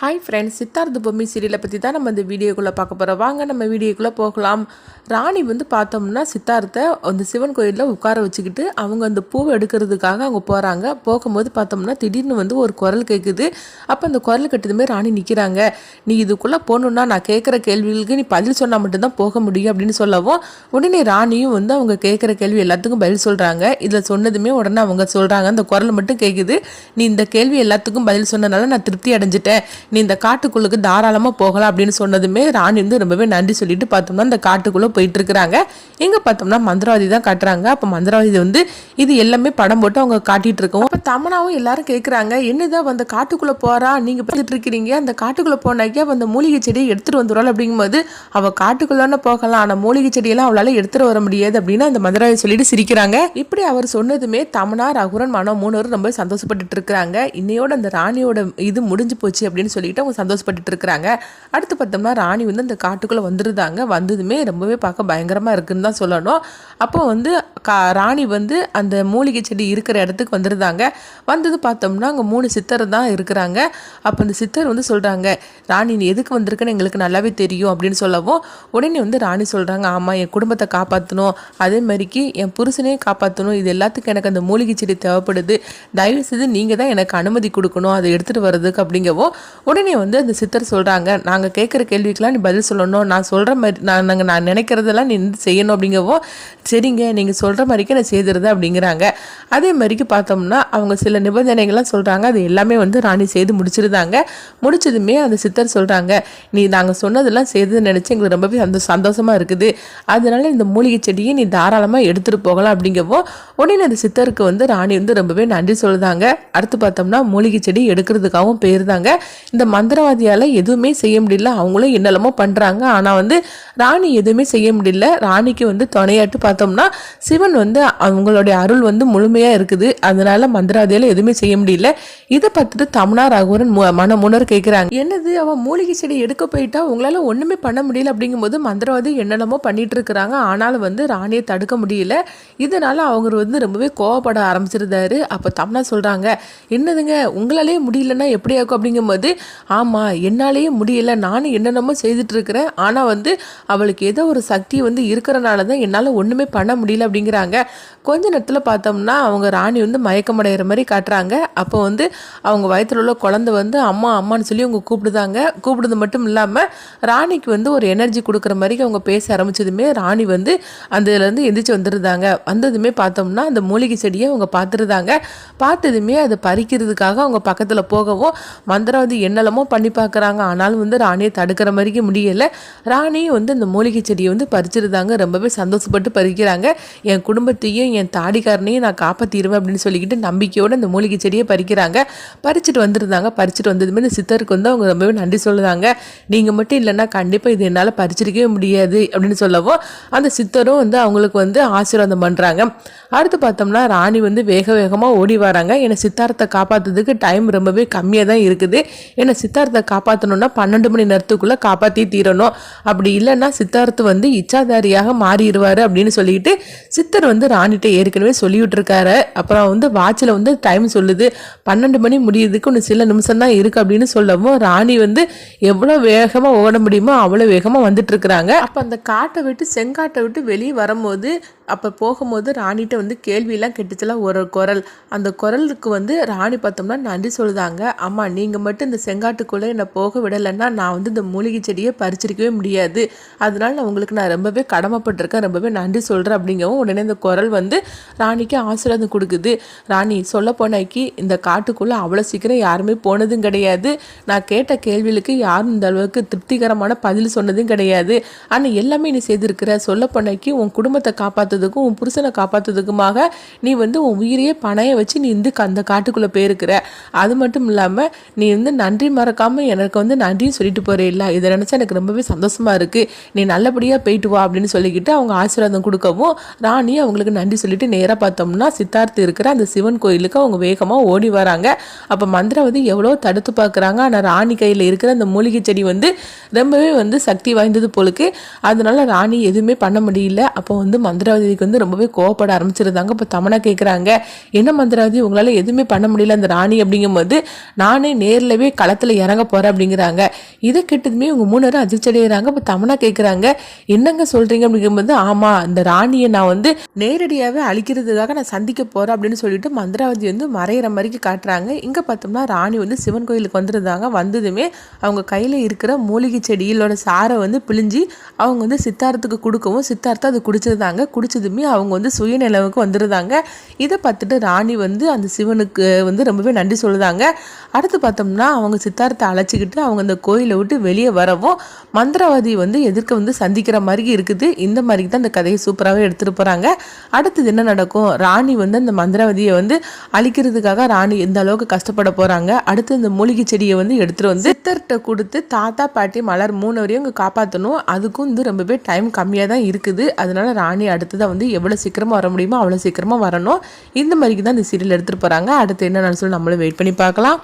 Hi friends Siddhartha Bommi சீரியலை பற்றி தான் நம்ம இந்த வீடியோக்குள்ளே பார்க்க போகிறோம் வாங்க நம்ம வீடியோக்குள்ளே போகலாம். ராணி வந்து பார்த்தோம்னா சித்தார்த்தை அந்த சிவன் கோயிலில் உட்கார வச்சுக்கிட்டு அவங்க அந்த பூவை எடுக்கிறதுக்காக அவங்க போகிறாங்க போகும்போது பார்த்தோம்னா திடீர்னு வந்து ஒரு குரல் கேட்குது அப்போ அந்த குரல் கட்டதுமே ராணி நிற்கிறாங்க நீ இதுக்குள்ளே போகணுன்னா நான் கேட்குற கேள்விகளுக்கு நீ பதில் சொன்னால் மட்டும்தான் போக முடியும் அப்படின்னு சொல்லவும் உடனே ராணியும் வந்து அவங்க கேட்குற கேள்வி எல்லாத்துக்கும் பதில் சொல்கிறாங்க இதில் சொன்னதுமே உடனே அவங்க சொல்கிறாங்க அந்த குரல் மட்டும் கேட்குது நீ இந்த கேள்வி எல்லாத்துக்கும் பதில் சொன்னனால நான் திருப்தி அடைஞ்சிட்டேன். நீ இந்த காட்டுக்குள்ளுக்கு தாராளமாக போகலாம் அப்படின்னு சொன்னதுமே ராணி வந்து ரொம்பவே நன்றி சொல்லிட்டு பார்த்தோம்னா இந்த காட்டுக்குள்ளே போயிட்டு இருக்கிறாங்க. எங்கே பார்த்தோம்னா மந்திரவாதி தான் காட்டுறாங்க. அப்போ மந்திரவாதி வந்து இது எல்லாமே படம் போட்டு அவங்க காட்டிட்டு இருக்கோம் அப்போ தமனாவும் எல்லாரும் கேட்குறாங்க என்னதான் அந்த காட்டுக்குள்ளே போகிறா நீங்கள் பார்த்துட்டு இருக்கிறீங்க. அந்த காட்டுக்குள்ளே போனாக்கா அந்த மூலிகை செடியை எடுத்துகிட்டு வந்துடுவாள் அப்படிங்கும்போது அவள் காட்டுக்குள்ளே போகலாம். ஆனால் மூலிகை செடியெல்லாம் அவளால் எடுத்துகிட்டு வர முடியாது அப்படின்னு அந்த மந்திரவாதி சொல்லிட்டு சிரிக்கிறாங்க. இப்படி அவர் சொன்னதுமே தமனா ரகுரன் மனோ மூணு ரொம்ப சந்தோஷப்பட்டுட்டு இருக்கிறாங்க. இன்னையோட அந்த ராணியோட இது முடிஞ்சு போச்சு அப்படின்னு சொல்லிட்டு அவங்க சந்தோஷப்பட்டுட்டு இருக்கிறாங்க அடுத்து பார்த்தோம்னா ராணி வந்து அந்த காட்டுக்குள்ளே வந்துருந்தாங்க. வந்ததுமே ரொம்பவே பார்க்க பயங்கரமாக இருக்குன்னு தான் சொல்லணும். அப்போ வந்து கா ராணி வந்து அந்த மூலிகை செடி இருக்கிற இடத்துக்கு வந்துருந்தாங்க. வந்தது பார்த்தோம்னா அங்கே மூணு சித்தர் தான் இருக்கிறாங்க. அப்போ அந்த சித்தர் வந்து சொல்கிறாங்க ராணி நீ எதுக்கு வந்திருக்குன்னு எங்களுக்கு நல்லாவே தெரியும் அப்படின்னு சொல்லவும் உடனே வந்து ராணி சொல்கிறாங்க ஆமாம் என் குடும்பத்தை காப்பாற்றணும் அதே மாதிரிக்கு என் புருஷனையும் காப்பாற்றணும் இது எல்லாத்துக்கும் எனக்கு அந்த மூலிகை செடி தேவைப்படுது. தயவு செய்து நீங்கள் தான் எனக்கு அனுமதி கொடுக்கணும். அதை எடுத்துகிட்டு வர்றதுக்கு அப்படிங்கவும் உடனே வந்து அந்த சித்தர் சொல்கிறாங்க நாங்கள் கேட்குற கேள்விக்கெலாம் நீ பதில் சொல்லணும். நான் சொல்கிற மாதிரி நான் நாங்கள் நான் நினைக்கிறதெல்லாம் நீ செய்யணும் அப்படிங்கவும் சரிங்க நீங்கள் சொல்கிற மாதிரிக்கே நான் செய்திருது அப்படிங்கிறாங்க. அதே மாதிரிக்கு பார்த்தோம்னா அவங்க சில நிபந்தனைகள்லாம் சொல்கிறாங்க அது எல்லாமே வந்து ராணி செய்து முடிச்சிருந்தாங்க. முடிச்சதுமே அந்த சித்தர் சொல்கிறாங்க நீ நாங்கள் சொன்னதெல்லாம் செய்தது நினச்சி எங்களுக்கு ரொம்பவே அந்த சந்தோஷமாக இருக்குது. அதனால இந்த மூலிகை செடியை நீ தாராளமாக எடுத்துகிட்டு போகலாம் அப்படிங்கவும் உடனே அந்த சித்தருக்கு வந்து ராணி வந்து ரொம்பவே நன்றி சொல்லுதாங்க. அடுத்து பார்த்தோம்னா மூலிகை செடி எடுக்கிறதுக்காகவும் போயிருந்தாங்க. இந்த இந்த மந்திரவாதியால் எதுவுமே செய்ய முடியல. அவங்களும் என்னெல்லாமோ பண்ணுறாங்க ஆனால் வந்து ராணி எதுவுமே செய்ய முடியல. ராணிக்கு வந்து துணையாட்டு பார்த்தோம்னா சிவன் வந்து அவங்களுடைய அருள் வந்து முழுமையாக இருக்குது. அதனால மந்திரவாதியால் எதுவுமே செய்ய முடியல. இதை பார்த்துட்டு தம்னா ராகவரன் மு- மனமுணர் கேட்குறாங்க என்னது? அவன் மூலிகை செடி எடுக்க போயிட்டா? உங்களால் ஒன்றுமே பண்ண முடியல அப்படிங்கும்போது மந்திரவாதி என்னென்னமோ பண்ணிட்டு இருக்கிறாங்க. ஆனாலும் வந்து ராணியை தடுக்க முடியல. இதனால அவங்க வந்து ரொம்பவே கோவப்பட ஆரம்பிச்சிருந்தாரு. அப்போ தம்னா சொல்கிறாங்க என்னதுங்க? உங்களாலே முடியலன்னா எப்படி ஆகும்? அப்படிங்கும்போது ஆமாம் என்னாலேயே முடியல. நானும் என்னென்னமோ செய்துட்டு இருக்கிறேன் ஆனால் வந்து அவளுக்கு ஏதோ ஒரு சக்தி வந்து இருக்கிறனால தான் என்னால் ஒன்றுமே பண்ண முடியல அப்படிங்கிறாங்க. கொஞ்ச நேரத்தில் பார்த்தோம்னா அவங்க ராணி வந்து மயக்கமடைகிற மாதிரி காட்டுறாங்க. அப்போ வந்து அவங்க வயத்தில் உள்ள குழந்தை வந்து அம்மா அம்மான்னு சொல்லி அவங்க கூப்பிடுதாங்க. கூப்பிடுறது மட்டும் இல்லாமல் ராணிக்கு வந்து ஒரு எனர்ஜி கொடுக்குற மாதிரி அவங்க பேச ஆரம்பித்ததுமே ராணி வந்து அந்த இதுலேருந்து எந்திரிச்சு வந்துருந்தாங்க வந்ததுமே பார்த்தோம்னா அந்த மூலிகை செடியை அவங்க பார்த்துருந்தாங்க பார்த்ததுமே அதை பறிக்கிறதுக்காக அவங்க பக்கத்தில் போகவும் மந்திரம் வந்து என்னெல்லாமோ பண்ணி பார்க்குறாங்க. ஆனாலும் வந்து ராணியை தடுக்கிற மாதிரிக்கு முடியலை. ராணியும் வந்து அந்த மூலிகை செடியை வந்து பறிச்சிருந்தாங்க. ரொம்பவே சந்தோஷப்பட்டு பறிக்கிறாங்க. என் குடும்பத்தையும் என் தாடிக்காரனையும் நான் காப்பாற்றிடுவேன் அப்படின்னு சொல்லிக்கிட்டு நம்பிக்கையோடு அந்த மூலிகை செடியை பறிக்கிறாங்க. பறிச்சுட்டு வந்திருந்தாங்க. பறிச்சுட்டு வந்ததுமே இந்த சித்தருக்கு வந்து அவங்க ரொம்பவே நன்றி சொல்லுதாங்க நீங்கள் மட்டும் இல்லைன்னா கண்டிப்பாக இது என்னால் பறிச்சிருக்கவே முடியாது அப்படின்னு சொல்லவும் அந்த சித்தரும் வந்து அவங்களுக்கு வந்து ஆசீர்வாதம் பண்ணுறாங்க அடுத்து பார்த்தோம்னா ராணி வந்து வேக வேகமாக ஓடி வராங்க. என்னை சித்தார்த்தை காப்பாற்றுறதுக்கு டைம் ரொம்பவே கம்மியாக தான் இருக்குது. ஏன்னா சித்தார்த்தை காப்பாற்றணும்னா பன்னெண்டு மணி நேரத்துக்குள்ளே காப்பாற்றி தீரணும். அப்படி இல்லைன்னா சித்தார்த்து வந்து இச்சாதாரியாக மாறிடுவார் அப்படின்னு சொல்லிட்டு சித்தர் வந்து ராணிகிட்ட ஏற்கனவே சொல்லிவிட்டுருக்காரு. அப்புறம் வந்து வாட்சில் வந்து டைம் சொல்லுது. பன்னெண்டு மணி முடியுறதுக்கு இன்னும் சில நிமிஷம் தான் இருக்குது அப்படின்னு சொல்லவும் ராணி வந்து எவ்வளோ வேகமாக ஓட முடியுமோ அவ்வளோ வேகமாக வந்துட்டு இருக்கிறாங்க. அப்போ அந்த காட்டை விட்டு செங்காட்டை விட்டு வெளியே வரும்போது அப்போ போகும்போது ராணிகிட்ட வந்து கேள்வியெல்லாம் கெட்டுச்சலாம் ஒரு குரல். அந்த குரலுக்கு வந்து ராணி பார்த்தோம்னா நன்றி சொல்லுதாங்க. அம்மா நீங்கள் மட்டும் இந்த செங்காட்டுக்குள்ளே என்னை போக விடலைன்னா நான் வந்து இந்த மூலிகை செடியை பறிச்சிருக்கவே முடியாது. அதனால நான் உங்களுக்கு நான் ரொம்பவே கடமைப்பட்டிருக்கேன். ரொம்பவே நன்றி சொல்கிறேன் அப்படிங்கவும் உடனே இந்த குரல் வந்து ராணிக்கு ஆசீர்வாதம் கொடுக்குது. ராணி சொல்ல போனாக்கி இந்த காட்டுக்குள்ளே அவ்வளோ சீக்கிரம் யாருமே போனதும் கிடையாது. நான் கேட்ட கேள்விகளுக்கு யாரும் இந்த அளவுக்கு திருப்திகரமான பதில் சொன்னதும் கிடையாது. ஆனால் எல்லாமே நீ செய்திருக்கிற. சொல்ல போனாக்கி உன் குடும்பத்தை காப்பாற்று காப்பாற்றுறதுக்கும் உன் புருஷனை காப்பாற்றுறதுக்குமாக நீ வந்து உன் உயிரையே பணைய வச்சு நீ வந்து அந்த காட்டுக்குள்ளே போயிருக்கிற. அது மட்டும் இல்லாமல் நீ வந்து நன்றி மறக்காமல் எனக்கு வந்து நன்றியும் சொல்லிட்டு போகிறே இல்லை. இதை நினச்சா எனக்கு ரொம்பவே சந்தோஷமாக இருக்குது நீ நல்லபடியாக போயிட்டு வா அப்படின்னு சொல்லிக்கிட்டு அவங்க ஆசீர்வாதம் கொடுக்கவும் ராணி அவங்களுக்கு நன்றி சொல்லிட்டு நேராக பார்த்தோம்னா சித்தார்த்து இருக்கிற அந்த சிவன் கோயிலுக்கு அவங்க வேகமாக ஓடி வராங்க. அப்போ மந்திராவதி எவ்வளோ தடுத்து பார்க்குறாங்க. ஆனால் ராணி கையில் இருக்கிற அந்த மூலிகை செடி வந்து ரொம்பவே வந்து சக்தி வாய்ந்தது போலுக்கு அதனால ராணி எதுவுமே பண்ண முடியல. அப்போ வந்து மந்திராவதி மந்திரவாதிக்கு வந்து ரொம்பவே கோவப்பட ஆரம்பிச்சிருந்தாங்க. இப்போ தமனா கேட்குறாங்க என்ன மந்திரவாதி உங்களால் எதுவுமே பண்ண முடியல அந்த ராணி அப்படிங்கும்போது நானே நேர்லவே களத்தில் இறங்க போகிறேன் அப்படிங்கிறாங்க. இதை கேட்டதுமே இவங்க மூணு பேரும் இப்போ தமனா கேட்குறாங்க என்னங்க சொல்கிறீங்க அப்படிங்கும்போது ஆமாம் அந்த ராணியை நான் வந்து நேரடியாகவே அழிக்கிறதுக்காக நான் சந்திக்க போகிறேன் அப்படின்னு சொல்லிட்டு மந்திராவதி வந்து மறையிற மாதிரிக்கு காட்டுறாங்க. இங்கே பார்த்தோம்னா ராணி வந்து சிவன் கோயிலுக்கு வந்திருந்தாங்க. வந்ததுமே அவங்க கையில் இருக்கிற மூலிகை செடியிலோட சாரை வந்து பிழிஞ்சி அவங்க வந்து சித்தார்த்துக்கு கொடுக்கவும் சித்தார்த்தம் அது குடிச்சிருந்தாங்க. குடிச்சதுமே அவங்க வந்து சுயநிலவுக்கு வந்துருந்தாங்க. இதை பார்த்துட்டு ராணி வந்து அந்த சிவனுக்கு வந்து ரொம்பவே நன்றி சொல்லுதாங்க. அடுத்து பார்த்தோம்னா அவங்க சித்தார்த்தை அழைச்சிக்கிட்டு அவங்க அந்த கோயிலை விட்டு வெளியே வரவும் மந்திரவாதி வந்து எதிர்க்க வந்து சந்திக்கிற மாதிரி இருக்குது. இந்த மாதிரி தான் அந்த கதையை சூப்பராகவே எடுத்துகிட்டு போகிறாங்க அடுத்தது என்ன நடக்கும்? ராணி வந்து அந்த மந்திரவாதியை வந்து அழிக்கிறதுக்காக ராணி எந்த அளவுக்கு கஷ்டப்பட போகிறாங்க அடுத்து இந்த மூலிகை செடியை வந்து எடுத்துகிட்டு வந்து சித்தர்கிட்ட கொடுத்து தாத்தா பாட்டி மலர் மூணு வரையும் இங்கே காப்பாற்றணும் அதுக்கும் வந்து ரொம்பவே டைம் கம்மியாக தான் இருக்குது. அதனால ராணி அடுத்தது அடுத்ததாக வந்து எவ்வளோ சீக்கிரமாக வர முடியுமோ அவ்வளோ சீக்கிரமாக வரணும். இந்த மாதிரிக்கு தான் இந்த சீரியல் எடுத்துகிட்டு போகிறாங்க அடுத்து என்ன சொல்லி நம்மளும் வெயிட் பண்ணி பார்க்கலாம்.